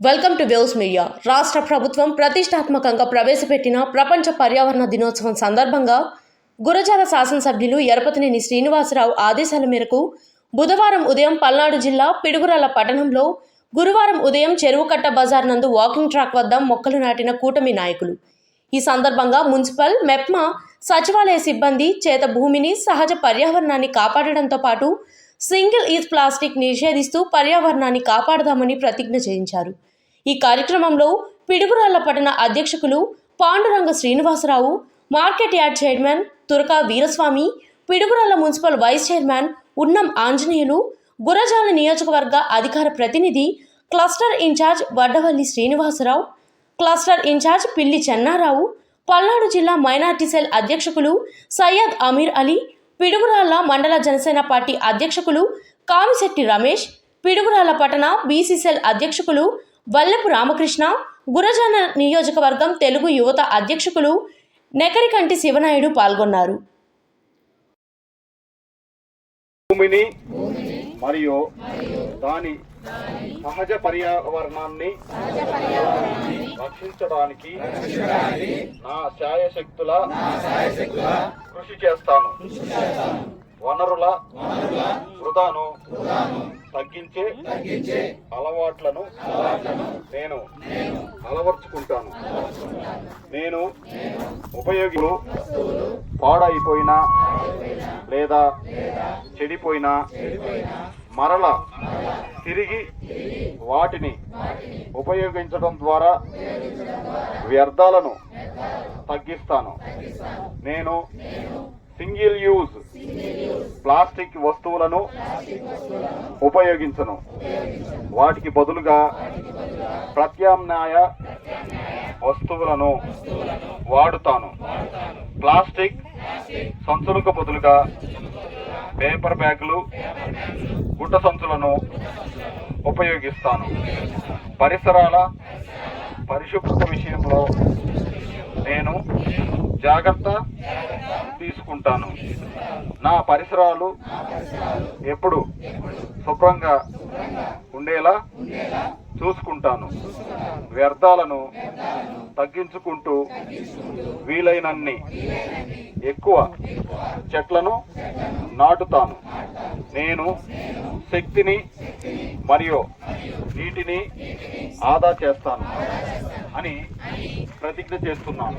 Welcome to waves media రాష్ట్ర ప్రభుత్వం ప్రతిష్టాత్మకంగా ప్రవేశపెట్టిన ప్రపంచ పర్యావరణ దినోత్సవం సందర్భంగా గురజాల శాసనసభ్యులు ఎరపతినేని శ్రీనివాసరావు ఆదేశాల మేరకు బుధవారం ఉదయం పల్నాడు జిల్లా పిడుగురాల పట్టణంలో గురువారం ఉదయం చెరువుకట్ట బజార్ నందు వాకింగ్ ట్రాక్ వద్ద మొక్కలు నాటిన కూటమి నాయకులు. ఈ సందర్భంగా మున్సిపల్ మెప్మా సచివాలయ సిబ్బంది చేత భూమిని సహజ పర్యావరణాన్ని కాపాడడంతో పాటు సింగిల్ యూజ్ ప్లాస్టిక్ నిషేధిస్తూ పర్యావరణాన్ని కాపాడదామని ప్రతిజ్ఞ చేయించారు. ఈ కార్యక్రమంలో పిడుగురాళ్ళ పట్టణ అధ్యక్షకులు Panduranga Srinivasarao market yard chairman Turaka Veeraswamy Piduguralla municipal vice chairman Unnam Anjaneyulu Gurazala నియోజకవర్గ అధికార ప్రతినిధి cluster incharge Vaddavalli Srinivasarao cluster incharge Pilli Chennarao Palnadu జిల్లా మైనార్టీ సెల్ అధ్యక్షకులు సయ్యద్ అమీర్ అలీ పిడుగురాళ్ళ మండల జనసేన పార్టీ అధ్యక్షకులు కామిశెట్టి రమేష్ పిడుగురాళ్ళ పట్టణ బీసీ సెల్ అధ్యక్షకులు వల్లెపు రామకృష్ణ గురజాన నియోజకవర్గం తెలుగు యువత అధ్యక్షకులు నెకరికంటి శివనాయుడు పాల్గొన్నారు. భూమిని మరియు దాని సహజ పర్యావరణాన్ని రక్షించడానికి నా శాయశక్తుల కృషి చేస్తాను. వనరుల వృధాను తగ్గించే అలవాట్లను నేను అలవర్చుకుంటాను. నేను ఉపయోగి పాడైపోయినా లేదా చెడిపోయినా మరల తిరిగి వాటిని ఉపయోగించడం ద్వారా వ్యర్థాలను తగ్గిస్తాను. నేను సింగిల్ యూజ్ ప్లాస్టిక్ వస్తువులను ఉపయోగించను. వాటికి బదులుగా ప్రత్యామ్నాయ వస్తువులను వాడుతాను. ప్లాస్టిక్ సంచులకు బదులుగా పేపర్ బ్యాగులు గుడ్డ సంచులను ఉపయోగిస్తాను. పరిసరాల పరిశుభ్రత విషయంలో నేను జాగ్రత్త తీసుకుంటాను. నా పరిసరాలు ఎప్పుడు శుభ్రంగా ఉండేలా చూసుకుంటాను. వ్యర్థాలను తగ్గించుకుంటూ వీలైనన్ని ఎక్కువ చెట్లను నాటుతాను. నేను శక్తిని మరియు నీటిని ఆదా చేస్తాను అని ప్రతిజ్ఞ చేస్తున్నాను.